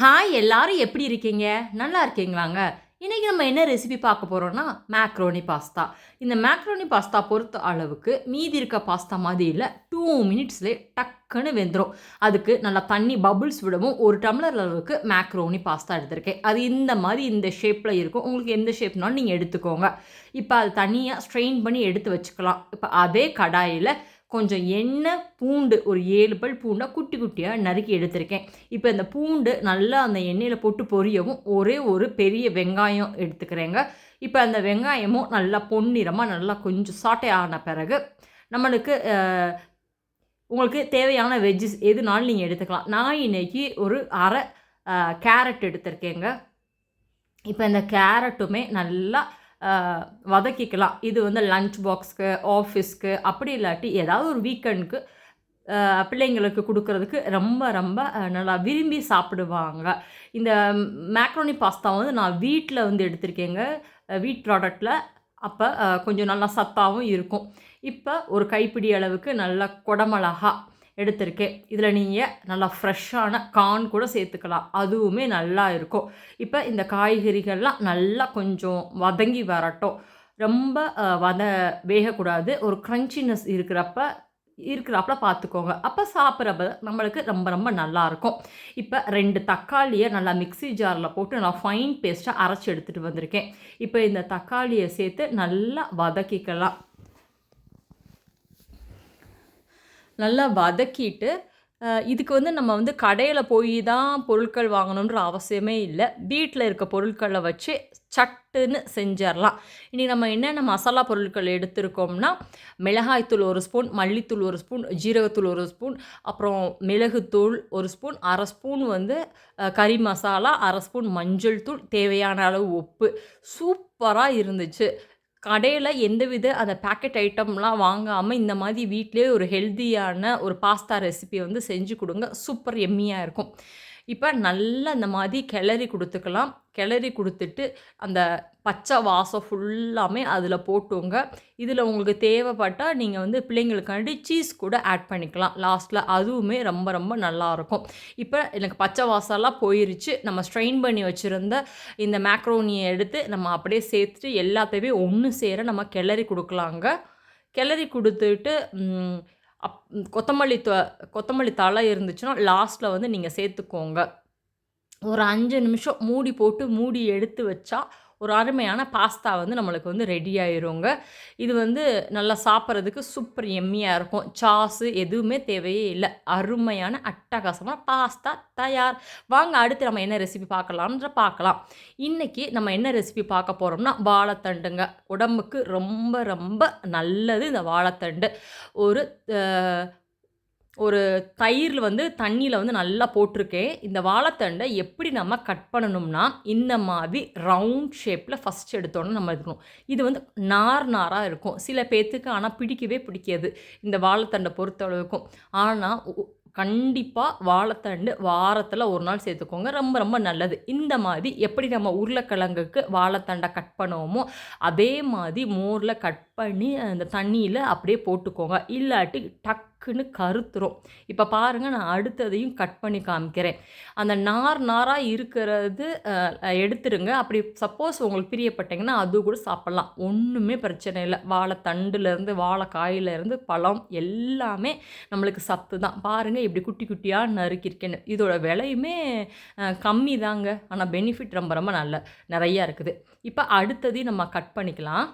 Hi எல்லாரும் எப்படி இருக்கீங்க? நல்லா இருக்கீங்களாங்க? இன்றைக்கி நம்ம என்ன ரெசிபி பார்க்க போகிறோம்னா மேக்ரோனி பாஸ்தா இந்த மேக்ரோனி பாஸ்தா பொறுத்த அளவுக்கு மீதி இருக்க பாஸ்தா மாதிரி இல்லை டூ மினிட்ஸ்லேயே டக்குன்னு வெந்துடும் அதுக்கு நல்லா தண்ணி பபுள்ஸ் விடவும் ஒரு டம்ளர் அளவுக்கு மேக்ரோனி பாஸ்தா எடுத்திருக்கேன். அது இந்த மாதிரி இந்த ஷேப்பில் இருக்கும். உங்களுக்கு எந்த ஷேப்னாலும் நீங்கள் எடுத்துக்கோங்க. இப்போ அது தனியாக ஸ்ட்ரெயின் பண்ணி எடுத்து வச்சுக்கலாம். இப்போ அதே கடாயில் கொஞ்சம் எண்ணெய் பூண்டு ஒரு ஏழு பல் பூண்டை குட்டி குட்டியாக நறுக்கி எடுத்திருக்கேன். இப்போ இந்த பூண்டு நல்லா அந்த எண்ணெயில் போட்டு பொரியவும் ஒரே ஒரு பெரிய வெங்காயம் எடுத்துக்கிறேங்க. இப்போ அந்த வெங்காயமும் நல்லா பொன்னிறமாக நல்லா கொஞ்சம் சாட்டை ஆன பிறகு நம்மளுக்கு உங்களுக்கு தேவையான வெஜ்ஜஸ் எதுனாலும் நீங்கள் எடுத்துக்கலாம். நான் இன்றைக்கி ஒரு அரை கேரட் எடுத்திருக்கேங்க. இப்போ இந்த கேரட்டுமே நல்லா வதக்கிக்கலாம். இது வந்து லஞ்ச் பாக்ஸ்க்கு ஆஃபீஸ்க்கு அப்படி இல்லாட்டி ஏதாவது ஒரு வீக்கெண்டுக்கு பிள்ளைங்களுக்கு கொடுக்கறதுக்கு ரொம்ப ரொம்ப நல்லா விரும்பி சாப்பிடுவாங்க. இந்த மேக்ரோனி பாஸ்தா வந்து நான் வீட்டில் வந்து எடுத்திருக்கேங்க. வீட் ப்ராடக்டில் அப்போ கொஞ்சம் நல்லா சத்தாகவும் இருக்கும். இப்போ ஒரு கைப்பிடி அளவுக்கு நல்லா குடமிளகா எடுத்திருக்கேன். இதில் நீங்கள் நல்லா ஃப்ரெஷ்ஷான கார்ன் கூட சேர்த்துக்கலாம். அதுவுமே நல்லா இருக்கும். இப்போ இந்த காய்கறிகள்லாம் நல்லா கொஞ்சம் வதங்கி வரட்டும். ரொம்ப வத வேகக்கூடாது. ஒரு க்ரன்ச்சினஸ் இருக்கிறப்ப இருக்கிறாப்புல பார்த்துக்கோங்க அப்போ சாப்பிட்றப்ப நம்மளுக்கு ரொம்ப ரொம்ப நல்லாயிருக்கும் இப்போ ரெண்டு தக்காளியை நல்லா மிக்சி ஜாரில் போட்டு நல்லா ஃபைன் பேஸ்ட்டாக அரைச்சி எடுத்துகிட்டு வந்திருக்கேன். இப்போ இந்த தக்காளியை சேர்த்து நல்லா வதக்கிக்கலாம். நல்லா வதக்கிட்டு இதுக்கு வந்து நம்ம வந்து கடையில் போய் தான் பொருட்கள் வாங்கணுன்ற அவசியமே இல்லை. வீட்டில் இருக்க பொருட்களை வச்சு சட்டுன்னு செஞ்சிடலாம் இனி நம்ம என்னென்ன மசாலா பொருட்கள் எடுத்திருக்கோம்னா மிளகாய்த்தூள் ஒரு ஸ்பூன் மல்லித்தூள் ஒரு ஸ்பூன் ஜீரகத்தூள் ஒரு ஸ்பூன் அப்புறம் மிளகுத்தூள் ஒரு ஸ்பூன் அரை ஸ்பூன் வந்து கறி மசாலா அரை ஸ்பூன் மஞ்சள் தூள் தேவையான அளவு உப்பு. சூப்பராக இருந்துச்சு. கடையில் எந்தவித அந்த பேக்கெட் ஐட்டம்லாம் வாங்காமல் இந்த மாதிரி வீட்டிலே ஒரு ஹெல்த்தியான ஒரு பாஸ்தா ரெசிபி வந்து செஞ்சு கொடுங்க. சூப்பர் எம்மியாக இருக்கும். இப்போ நல்லா இந்த மாதிரி கிளறி கொடுத்துக்கலாம். கிளறி கொடுத்துட்டு அந்த பச்சை வாசம் ஃபுல்லாமே அதில் போட்டுங்க இதில் உங்களுக்கு தேவைப்பட்டால் நீங்கள் வந்து பிள்ளைங்களுக்காண்டி சீஸ் கூட ஆட் பண்ணிக்கலாம். லாஸ்ட்டில் அதுவுமே ரொம்ப ரொம்ப நல்லாயிருக்கும் இப்போ எனக்கு பச்சை வாசம்லாம் போயிருச்சு. நம்ம ஸ்ட்ரெயின் பண்ணி வச்சுருந்த இந்த மேக்ரோனியை எடுத்து நம்ம அப்படியே சேர்த்துட்டு எல்லாத்தையுமே ஒன்று சேர நம்ம கிளறி கொடுக்கலாங்க. கிளறி கொடுத்துட்டு அப் கொத்தமல்லி த கொத்தமல்லி தலை இருந்துச்சுன்னா லாஸ்ட்டில் வந்து நீங்கள் சேர்த்துக்கோங்க. ஒரு அஞ்சு நிமிஷம் மூடி போட்டு மூடி எடுத்து வச்சா ஒரு அருமையான பாஸ்தா வந்து நம்மளுக்கு வந்து ரெடி ஆயிருங்க. இது வந்து நல்லா சாப்பிட்றதுக்கு சூப்பர் எம்மியாக இருக்கும். சாஸு எதுவுமே தேவையே இல்லை. அருமையான அட்டகாசமான பாஸ்தா தயார். வாங்க அடுத்து நம்ம என்ன ரெசிபி பார்க்கலாம்ன்ற பார்க்கலாம். இன்றைக்கி நம்ம என்ன ரெசிபி பார்க்க போகிறோம்னா வாழைத்தண்டுங்க. உடம்புக்கு ரொம்ப ரொம்ப நல்லது இந்த வாழைத்தண்டு. ஒரு ஒரு தயிரில் வந்து தண்ணியில் வந்து நல்லா போட்டிருக்கேன். இந்த வாழைத்தண்டை எப்படி நம்ம கட் பண்ணணும்னா இந்த மாதிரி ரவுண்ட் ஷேப்பில் ஃபஸ்ட் எடுத்தோன்னே நம்ம இருக்கணும் இது வந்து நார் நாராக இருக்கும். சில பேர்த்துக்கு ஆனால் பிடிக்கவே பிடிக்காது இந்த வாழைத்தண்டை பொறுத்த அளவுக்கும். ஆனால் கண்டிப்பாக வாழைத்தண்டு வாரத்தில் ஒரு நாள் சேர்த்துக்கோங்க. ரொம்ப ரொம்ப நல்லது. இந்த மாதிரி எப்படி நம்ம உருளைக்கிழங்குக்கு வாழைத்தண்டை கட் பண்ணுவோமோ அதே மாதிரி மோரில் கட் பண்ணி அந்த தண்ணியில் அப்படியே போட்டுக்கோங்க. இல்லாட்டி டக் டக்குன்னு கருத்துரும். இப்போ பாருங்கள் நான் அடுத்ததையும் கட் பண்ணி காமிக்கிறேன். அந்த நார் நாராக இருக்கிறது எடுத்துருங்க. அப்படி சப்போஸ் உங்களுக்கு பிரியப்பட்டீங்கன்னா அது கூட சாப்பிட்லாம். ஒன்றுமே பிரச்சனை இல்லை. வாழைத்தண்டுலேருந்து வாழைக்காயிலேருந்து பழம் எல்லாமே நம்மளுக்கு சத்து தான். பாருங்கள் இப்படி குட்டி குட்டியாக நறுக்கிருக்கேன்னு இதோட விலையுமே கம்மி தாங்க ஆனால் பெனிஃபிட் ரொம்ப ரொம்ப நல்ல நிறையா இருக்குது. இப்போ அடுத்ததையும் நம்ம கட் பண்ணிக்கலாம்.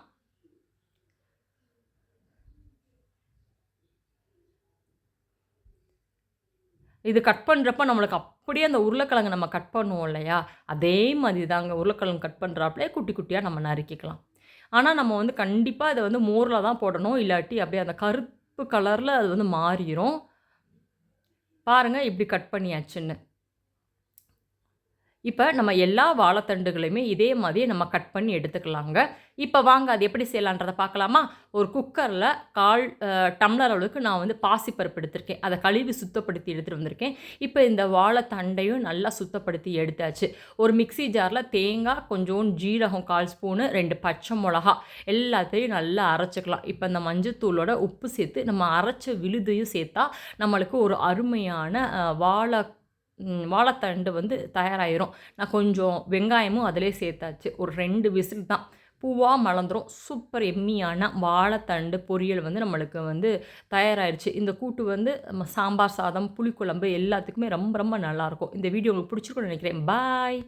இது கட் பண்ணுறப்ப நம்மளுக்கு அப்படியே அந்த உருளைக்கிழங்கு நம்ம கட் பண்ணுவோம் இல்லையா? அதே மாதிரி தாங்க உருளைக்கிழங்கு கட் பண்ணுறாப்புலே குட்டி குட்டியாக நம்ம நறுக்கிக்கலாம். ஆனால் நம்ம வந்து கண்டிப்பாக இதை வந்து மோரில் தான் போடணும். இல்லாட்டி அப்படியே அந்த கருப்பு கலரில் அது வந்து மாறிடும் பாருங்கள் இப்படி கட் பண்ணியாச்சுன்னு. இப்போ நம்ம எல்லா வாழைத்தண்டுகளையுமே இதே மாதிரியே நம்ம கட் பண்ணி எடுத்துக்கலாங்க. இப்போ வாங்க அது எப்படி செய்யலான்றதை பார்க்கலாமா? ஒரு குக்கரில் கால் டம்ளர் அளவுக்கு நான் வந்து பாசிப்பருப்பு எடுத்திருக்கேன். அதை கழுவி சுத்தப்படுத்தி எடுத்துகிட்டு வந்திருக்கேன். இப்போ இந்த வாழைத்தண்டையும் நல்லா சுத்தப்படுத்தி எடுத்தாச்சு. ஒரு மிக்சி ஜாரில் தேங்காய் கொஞ்சோண்டு ஜீரகம் கால் ஸ்பூனு ரெண்டு பச்சை மிளகா எல்லாத்தையும் நல்லா அரைச்சிக்கலாம். இப்போ இந்த மஞ்சத்தூளோட உப்பு சேர்த்து நம்ம அரைச்ச விழுதையும் சேர்த்தா நம்மளுக்கு ஒரு அருமையான வாழை வாழைத்தண்டு வந்து தயாராகிரும் நான் கொஞ்சம் வெங்காயமும் அதிலே சேர்த்தாச்சு. ஒரு ரெண்டு விசில் தான். பூவாக மலர்ந்துடும் சூப்பர் எம்மியான வாழைத்தண்டு பொரியல் வந்து நம்மளுக்கு வந்து தயாராகிடுச்சு இந்த கூட்டு வந்து நம்ம சாம்பார் சாதம் புளிக்குழம்பு எல்லாத்துக்குமே ரொம்ப ரொம்ப நல்லாயிருக்கும். இந்த வீடியோ உங்களுக்கு பிடிச்சிருக்கும்னு நினைக்கிறேன். பாய்!